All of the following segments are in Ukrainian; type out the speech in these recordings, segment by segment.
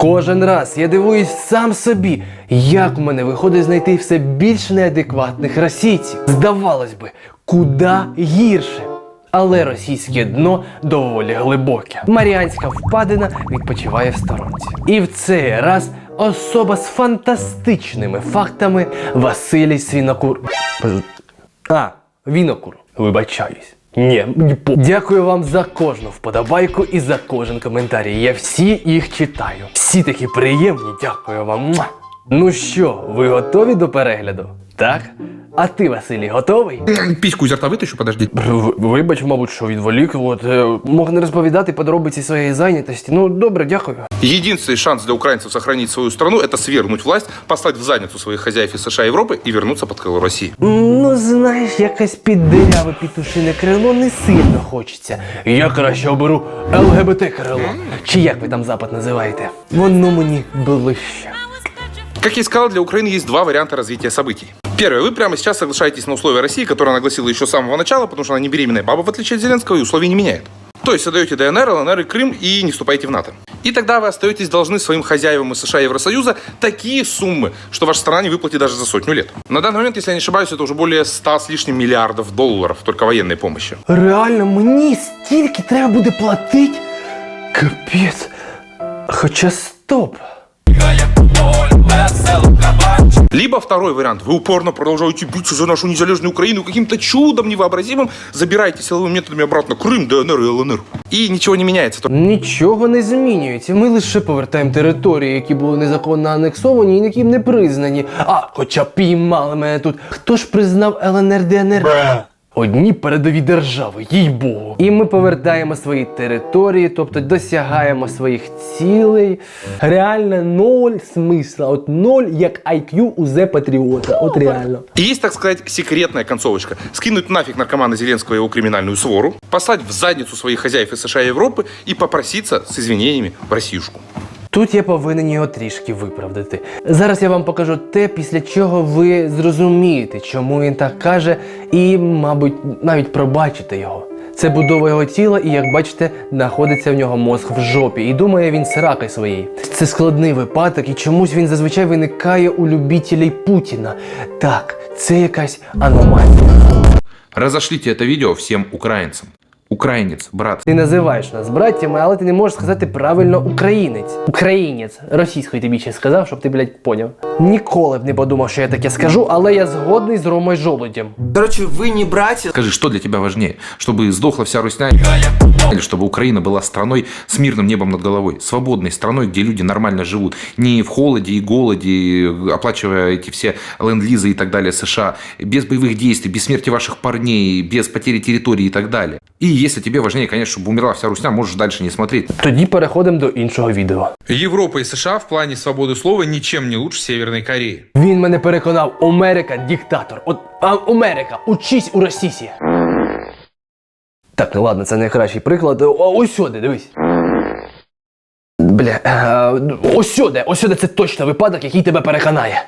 Кожен раз я дивуюсь сам собі, як в мене виходить знайти все більш неадекватних російців. Здавалось би, куди гірше. Але російське дно доволі глибоке. Маріанська впадина відпочиває в сторонці. І в цей раз особа з фантастичними фактами Василій Свінокур. А, Вінокур. Вибачаюсь. Ні, Дякую вам за кожну вподобайку і за кожен коментарі. Я всі їх читаю. Всі такі приємні, дякую вам. Ну що, ви готові до перегляду? Так? А ти, Василій, готовий? Письку изо рта вытащу, подожди. В- Вибач, мабуть, що відволік. От е, мог не розповідати подробиці своєї зайнятості. Ну, добре, дякую. Единственный шанс для украинцев сохранить свою страну – это свергнуть власть, послать в задницу своих хозяев из США и Европы и вернуться под крыло России. Ну, знаєш, якесь піддиряве пітушине крило не сильно хочеться. Я краще оберу ЛГБТ крило. Чи як ви там запад називаєте? Воно мені ближче. Как я и сказал, для Украины есть два варианта развития событий. Первое. Вы прямо сейчас соглашаетесь на условия России, которые она огласила еще с самого начала, потому что она не беременная баба, в отличие от Зеленского, и условий не меняет. То есть отдаете ДНР, ЛНР и Крым и не вступаете в НАТО. И тогда вы остаетесь должны своим хозяевам из США и Евросоюза такие суммы, что ваша страна не выплатит даже за сотню лет. На данный момент, если я не ошибаюсь, это уже более 100 с лишним миллиардов долларов только военной помощи. Реально, мені стільки треба буде платити? Капець. Хоча стоп. Либо второй вариант. Вы упорно продолжаете биться за нашу незалежную Украину, каким-то чудом невообразимым забираете силовыми методами обратно Крым, ДНР и ЛНР. И ничего не меняется. Только Нічого не змінюється. Ми лише повертаємо території, які були незаконно анексовані і ніким не признані. А, хоча піймали мене тут. Хто ж признав ЛНР ДНР? Одні передові держави, їй богу. І ми повертаємо свої території, тобто досягаємо своїх цілей. Реально ноль смисла. От ноль як IQ у Зе Патріота. От реально. И есть, так сказать, секретная концовочка. Скинуть нафиг наркомана Зеленского и его криминальную свору, послать в задницу своих хозяев из США и Европы и попроситься с извинениями в Россиюшку. Тут я повинен його трішки виправдати. Зараз я вам покажу те, після чого ви зрозумієте, чому він так каже, і, мабуть, навіть пробачите його. Це будова його тіла, і як бачите, знаходиться в нього мозг в жопі. І думає він сраки своєї. Це складний випадок, і чомусь він зазвичай виникає у любітелей Путіна. Так, це якась аномалія. Разошлите это видео всем украинцам. Украинец, брат. Ти називаєш нас браттями, але ти не можеш сказати правильно українець. Українець. Російською тобі ще сказав, щоб ти, блядь, поняв. Ніколи б не подумав, що я таке скажу, але я згодний з Ромою Жолудем. Короче, вы не братья. Скажи, что для тебя важнее? Чтобы сдохла вся Русня? Или чтобы Украина была страной с мирным небом над головой? Свободной страной, где люди нормально живут. Не в холоде и голоде, оплачивая эти все ленд-лизы и так далее США. Без боевых действий, без смерти ваших парней, без потери территории и так далее. И если тебе важнее, конечно, чтобы умерла вся Русня, можешь дальше не смотреть. Тоді переходимо до іншого відео. Европа и США в плане свободы слова ничем не лучше Северной Кореи. Він мене переконав, Америка диктатор. От а, Америка, учись у Росісі. Так, ну ладно, це найкращий приклад. О, ось сюди, дивись. Бля, е, ось сюди, ось сюди це точно випадок, який тебе переконає.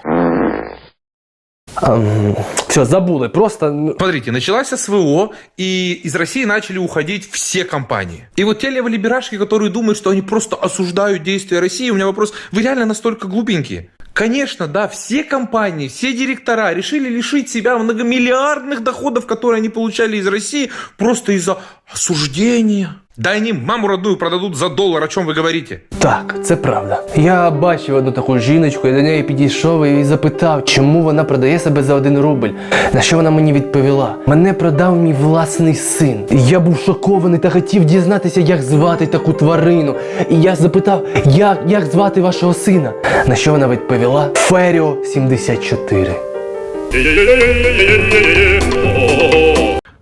Ем, все, забули, просто. ну, Смотрите, началась СВО, и из России начали уходить все компании. И вот те леволиберашки, которые думают, что они просто осуждают действия России, у меня вопрос, вы реально настолько глупенькие? Конечно, да, все компании, все директора решили лишить себя многомиллиардных доходов, которые они получали из России, просто из-за осуждения. Да они маму родную продадут за доллар, о чем вы говорите? Так, це правда. Я бачив одну таку жіночку, я до неї підійшов і запитав, чому вона продає себе за один рубль. На що вона мені відповіла? Мене продав мій власний син. Я був шокований та хотів дізнатися, як звати таку тварину. І я запитав, як, як звати вашого сина. На що вона відповіла? Феріо 74.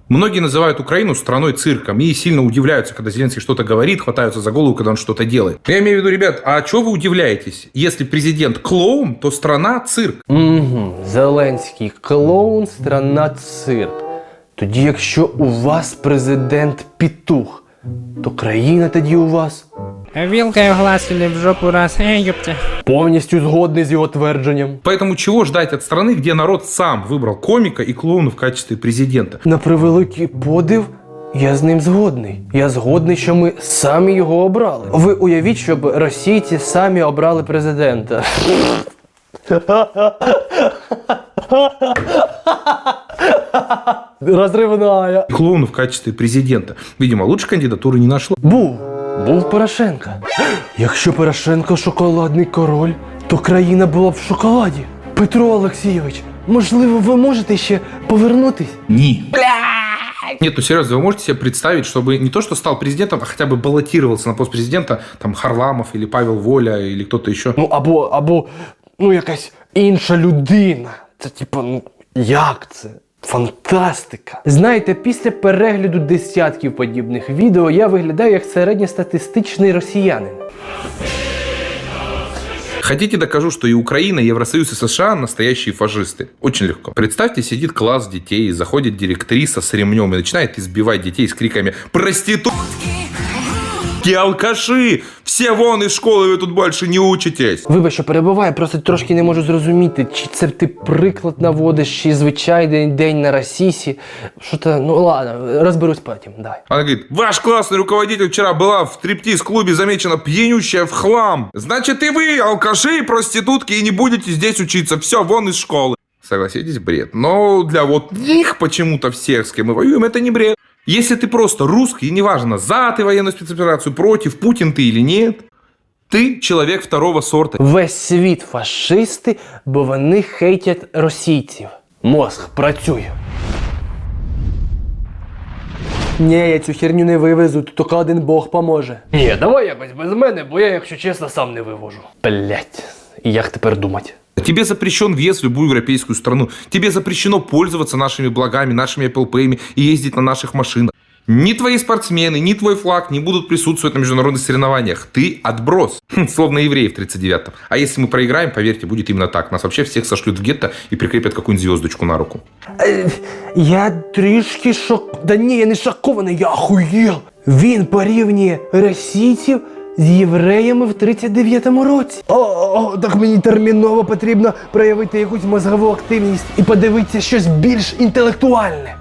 Многие называют Украину страной цирком и сильно удивляются, когда Зеленский что-то говорит, хватаются за голову, когда он что-то делает. Я имею в виду, ребят, а чего вы удивляетесь? Если президент клоун, то страна цирк. Угу, Зеленський клоун, страна цирк. Тоді, якщо у вас президент пітух, то країна тоді у вас Вилкой в глаз или в жопу раз, эй, ёпта. повністю згодний з його твердженням. Поэтому чего ждать от страны, где народ сам выбрал комика и клоуна в качестве президента? На превеликий подив, Я з ним згодний. Я згодний, що ми самі його обрали. Ви уявіть, щоб російці самі обрали президента. Розривная. Клоуна в качестве президента. Видимо, лучше кандидатуры не нашло. Був. Був Порошенка. Якщо Порошенко шоколадний король, то країна була б в шоколаді. Петро Олексійович, можливо, ви можете ще повернутись? Нет, ну серьезно, вы можете себе представить, чтобы не то, что стал президентом, а хотя бы баллотировался на пост президента, там, Харламов или Павел Воля или кто-то еще. Ну або, або ну якась інша людина. Це типу, ну як це? Фантастика. Знаєте, після перегляду десятків подібних відео я виглядаю як середньостатистичний росіянин. Хотите, докажу, что и Украина, и Евросоюз, и США настоящие фашисты? Очень легко. Представьте, сидит класс детей, заходит директриса с ремнем и начинает избивать детей с криками «Проститутки! Алкаши! Все вон из школы, вы тут больше не учитесь!» Вибач, що перебуваю, просто трошки не можу зрозуміти, чи це ти приклад наводиш, чи звичайний день на Росісі. Що то, ну ладно, розберусь потім, давай. Она говорит, ваш классный руководитель вчера была в стриптиз-клубе замечена пьянющая в хлам. Значит, и вы, алкаши и проститутки, и не будете здесь учиться. Все, вон из школы. Согласитесь, бред. Но для вот них почему-то всех, с кем мы воюем, это не бред. Если ты просто русский, и неважно, за ты военную спецоперацию, против, Путин ты или нет, ты человек второго сорта. Весь світ фашисти, бо вони хейтять російців. Мозг працює. Ні, я цю херню не вивезу, тут тільки один Бог поможе. Ні, давай якось без мене, бо я, якщо чесно, сам не вивожу. Блять, і як тепер думати? Тебе запрещен въезд в любую европейскую страну. Тебе запрещено пользоваться нашими благами, нашими Apple Pay и ездить на наших машинах. Ни твои спортсмены, ни твой флаг не будут присутствовать на международных соревнованиях. Ты отброс. Хм, Словно евреи в 39-м. А если мы проиграем, поверьте, будет именно так. Нас вообще всех сошлют в гетто и прикрепят какую-нибудь звездочку на руку. Е, Я трішки шок. Да ні, я не шокований, я охуєл. Він порівнює російців з євреями в 39-му році. О, о, так мені терміново потрібно проявити якусь мозгову активність і подивитися щось більш інтелектуальне.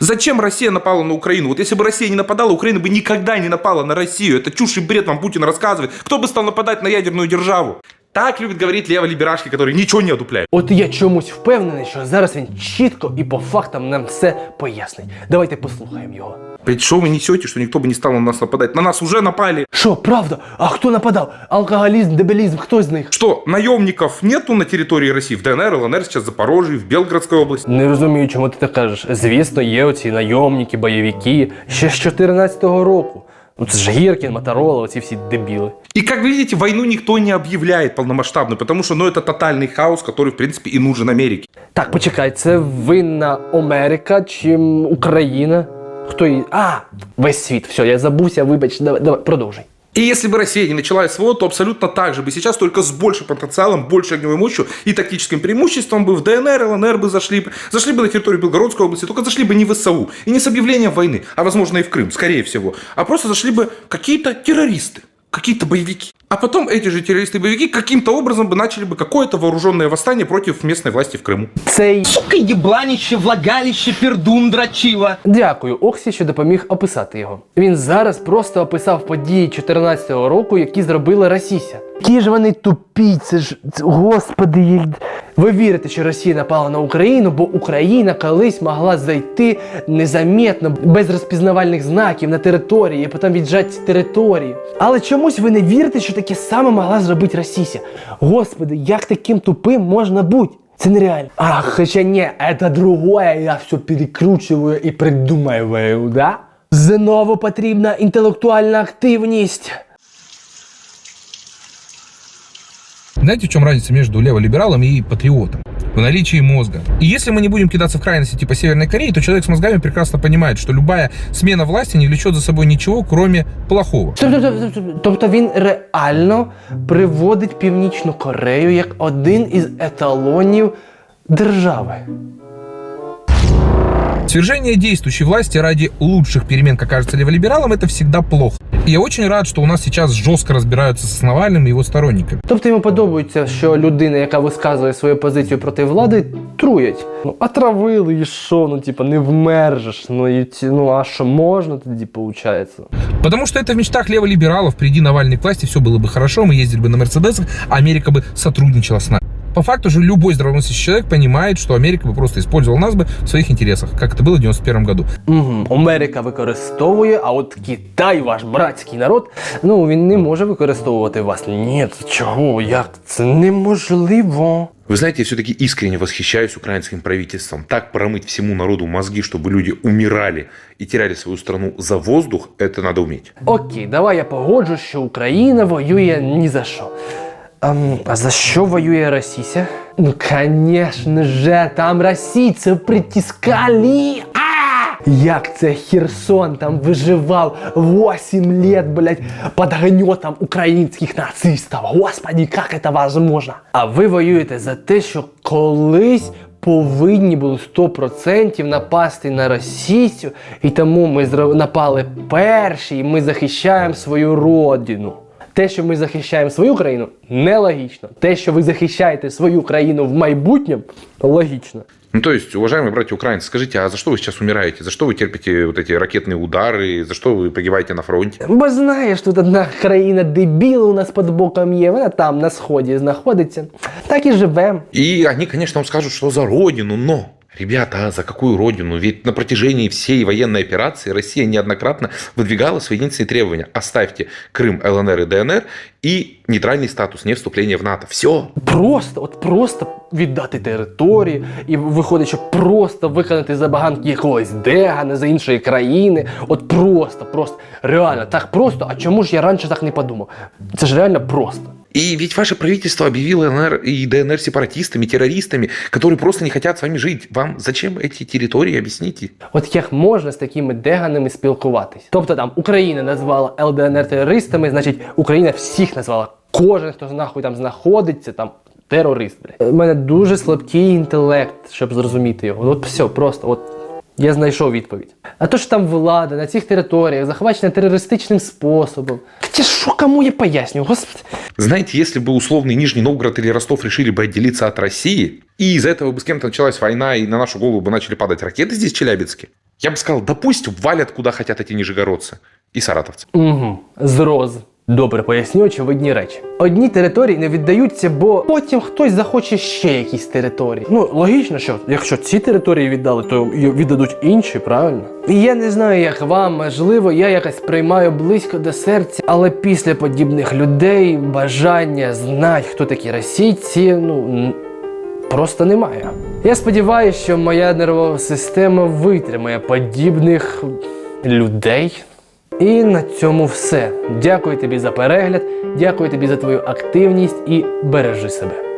Зачем Россия напала на Украину? Вот если бы Россия не нападала, Украина бы никогда не напала на Россию. Это чушь и бред вам Путин рассказывает. Кто бы стал нападать на ядерную державу? Так любят говорить лево-либерашки, которые ничего не одупляют. От я чомусь впевнений, що зараз він чітко і по фактам нам все пояснить. Давайте послухаємо його. Блять, что вы несете, что никто бы не стал на нас нападать? На нас уже напали. Що, правда? А хто нападав? Алкоголізм, дебілізм, хто з них? Что, наемников нету на территории России? В ДНР, ЛНР, сейчас Запорожье, в Белгородской области. Не розумію, чому ти так кажеш. Звісно, є оці найомники, бойовики ще з 14-го року. Ну це ж Гіркін, Моторола, оці всі дебіли. И как вы видите, войну никто не объявляет полномасштабную, потому что, ну, это тотальный хаос, который, в принципе, и нужен Америке. Так, почекай, це винна Америка чи м, Україна? Хто її? А, весь світ. Все, я забувся, вибач, давай, давай, продовжуй. И если бы Россия не начала СВО, то абсолютно так же бы сейчас, только с большим потенциалом, большей огневой мощью и тактическим преимуществом бы в ДНР, ЛНР бы зашли, бы- зашли бы на территорию Белгородской области, только зашли бы не в САУ и не с объявлением войны, а возможно и в Крым, скорее всего, а просто зашли бы какие-то террористы, какие-то боевики. А потом эти же террористы-боевики каким-то образом бы начали бы какое-то вооруженное восстание против местной власти в Крыму. Цей Сука, ебланище, влагалище, пердун, дрочила. дякую Оксі, що допоміг описати його. Він зараз просто описав події 14-го року, які зробила Росія. Які ж вони тупі, це ж господи. як- Ви вірите, що Росія напала на Україну, бо Україна колись могла зайти незаметно, без розпізнавальних знаків на території, і потім віджати ці території. Але чомусь ви не вірите, що таке саме могла зробити Росія. Господи, як таким тупим можна бути? Це нереально. А, хоча ні, це другое, я все перекручую і придумаю, да? Знову потрібна інтелектуальна активність. Знаете, в чем разница между леволибералом и патриотом? В наличии мозга. И если мы не будем кидаться в крайности типа Северной Кореи, то человек с мозгами прекрасно понимает, что любая смена власти не влечет за собой ничего, кроме плохого. Тобто, він реально приводить Північну Корею як один із еталонів держави. Свержение действующей власти ради лучших перемен, как кажется леволибералам, это всегда плохо. И я очень рад, что у нас сейчас жестко разбираются с Навальным и его сторонниками. Тобто йому подобається, що людина, яка висказує свою позицію проти влади, отруять. Ну, отравили і що? Ну, типа, не вмержиш. Ну, і, ці- ну а що можна тоді, виходить? Потому что это в мечтах леволибералов. Приди Навальный к власти, все было бы хорошо, мы ездили бы на Мерседесах, а Америка бы сотрудничала с нами. По факту же любой здравомыслящий человек понимает, что Америка бы просто использовала нас бы в своих интересах, как это было в 91 году. Угу. Америка використовує, а от Китай, ваш братський народ, ну він не може використовувати вас. Ні, чого? Як? Це неможливо. Вы знаете, я все-таки искренне восхищаюсь украинским правительством. Так промыть всему народу мозги, чтобы люди умирали и теряли свою страну за воздух, это надо уметь. Окей, давай я погоджу, що Україна воює ні за що. Ем, а за що воює Росія? Ну, конечно же, там російців притискали. Як це Херсон там виживав 8 лет, блядь, под гнетом українських нацистів. Господи, як це возможно? А ви воюєте за те, що колись повинні були 100% напасти на російцю, і тому ми напали перші, і ми захищаємо свою родину. Те, що ми захищаємо свою країну, нелогічно. Те, що ви захищаєте свою країну в майбутньому, логічно. Ну, то есть, уважаемые братья украинцы, скажите, а за что вы сейчас умираете? За что вы терпите вот эти ракетные удары? За что вы погибаете на фронте? Бо знаєш, тут одна країна дебіл у нас під боком є, вона там на сході знаходиться. Так і живемо. И они, конечно, вам скажут, что за родину, но... Ребята, а за какую родину? Ведь на протяжении всей военной операции Россия неоднократно выдвигала свои единственные требования. Оставьте Крым, ЛНР и ДНР и нейтральный статус, не вступление в НАТО. Все. Просто, от просто віддати території, і виходить, що просто виконати забаганки якогось Дегана за іншої країни. От просто, просто, реально, так просто. А чому ж я раніше так не подумав? Це ж реально просто. И ведь ваше правительство объявило ЛНР и ДНР сепаратистами, террористами, которые просто не хотят с вами жить. Вам зачем эти территории, объясните? От як можна з такими деганами спілкуватись? Тобто там Україна назвала ЛДНР терористами, значить Україна всіх назвала. Кожен, хто нахуй там знаходиться, там терорист. Бля. У мене дуже слабкий інтелект, щоб зрозуміти його. От все, просто от. Я знайшов відповідь. А то ж там влада на цих територіях захвачена терористичним способом. Хоча що кому я поясню, господи. Знаете, если бы условный Нижний Новгород или Ростов решили бы отделиться от России, и из-за этого бы с кем-то началась война, и на нашу голову бы начали падать ракеты здесь, в Челябинске, я бы сказал, да пусть валят куда хотят эти нижегородцы и саратовцы. Угу, зроз. Добре поясню очевидні речі. Одні території не віддаються, бо потім хтось захоче ще якісь території. Ну, логічно, що якщо ці території віддали, то віддадуть інші, правильно? І я не знаю, як вам, можливо, я якось приймаю близько до серця, але після подібних людей бажання знати, хто такі російці, ну. Просто немає. Я сподіваюся, що моя нервова система витримає подібних людей. І на цьому все. Дякую тобі за перегляд, дякую тобі за твою активність і бережи себе.